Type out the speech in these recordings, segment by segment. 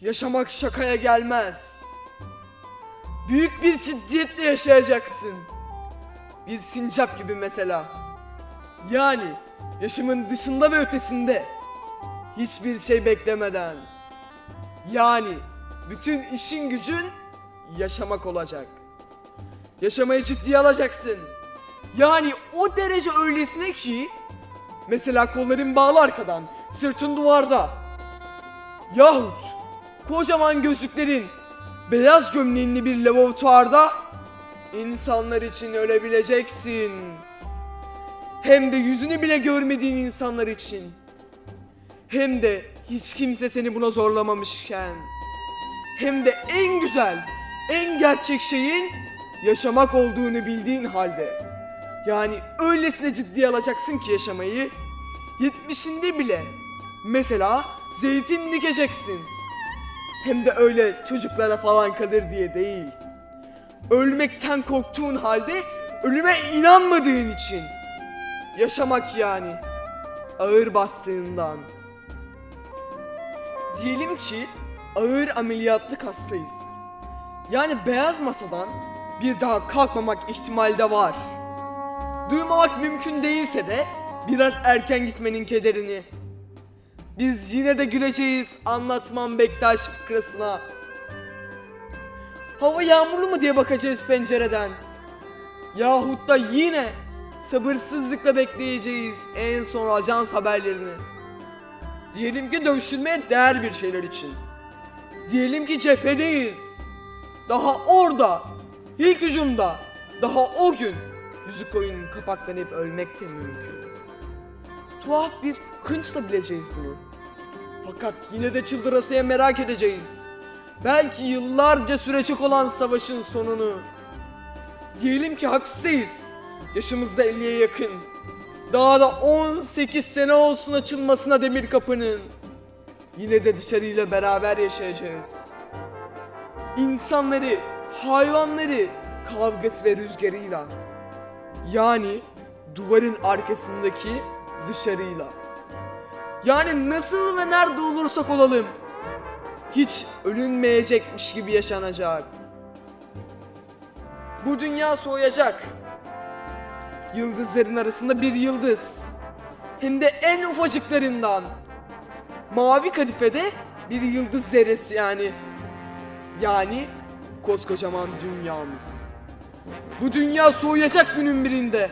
Yaşamak şakaya gelmez. Büyük bir ciddiyetle yaşayacaksın. Bir sincap gibi mesela. Yani yaşamın dışında ve ötesinde. Hiçbir şey beklemeden. Yani bütün işin gücün yaşamak olacak. Yaşamayı ciddiye alacaksın. Yani o derece öylesine ki mesela kolların bağlı arkadan, sırtın duvarda. Yahut kocaman gözlüklerin, beyaz gömleğinli bir laboratuvarda insanlar için ölebileceksin. Hem de yüzünü bile görmediğin insanlar için. Hem de hiç kimse seni buna zorlamamışken. Hem de en güzel, en gerçek şeyin yaşamak olduğunu bildiğin halde. Yani öylesine ciddiye alacaksın ki yaşamayı. Yetmişinde bile. Mesela zeytin dikeceksin. Hem de öyle çocuklara falan kalır diye değil. Ölmekten korktuğun halde ölüme inanmadığın için. Yaşamak yani. Ağır bastığından. Diyelim ki ağır ameliyatlık hastayız. Yani beyaz masadan bir daha kalkmamak ihtimali de var. Duymamak mümkün değilse de biraz erken gitmenin kederini. Biz yine de güleceğiz anlatmam Bektaş fıkrasına. Hava yağmurlu mu diye bakacağız pencereden. Yahut da yine sabırsızlıkla bekleyeceğiz en son ajans haberlerini. Diyelim ki dövüşülmeye değer bir şeyler için. Diyelim ki cephedeyiz. Daha orada, ilk hücumda, daha o gün yüzük oyunun kapaklanıp ölmek de mümkün. Tuhaf bir hınçla bileceğiz bunu. Fakat yine de çıldırasıya merak edeceğiz. Belki yıllarca sürecek olan savaşın sonunu. Diyelim ki hapisteyiz. Yaşımız da 50'ye yakın. Daha da 18 sene olsun açılmasına demir kapının. Yine de dışarıyla beraber yaşayacağız. İnsanları, hayvanları kavgası ve rüzgarıyla. Yani duvarın arkasındaki dışarıyla. Yani nasıl ve nerede olursak olalım. Hiç ölünmeyecekmiş gibi yaşanacak. Bu dünya soğuyacak. Yıldızların arasında bir yıldız. Hem de en ufacıklarından. Mavi kadifede bir yıldız zerresi yani. Yani koskocaman dünyamız. Bu dünya soğuyacak günün birinde.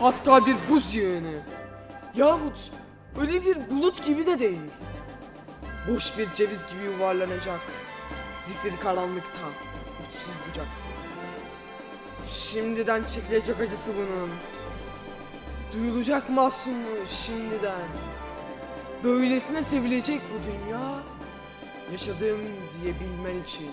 Hatta bir buz yığını. Yahut öyle bir bulut gibi de değil. Boş bir ceviz gibi yuvarlanacak. Zifir karanlıkta. Uçsuz bucaksız. Şimdiden çekilecek acısı bunun. Duyulacak mahzunluğu şimdiden. Böylesine sevilecek bu dünya. Yaşadığım diye bilmen için.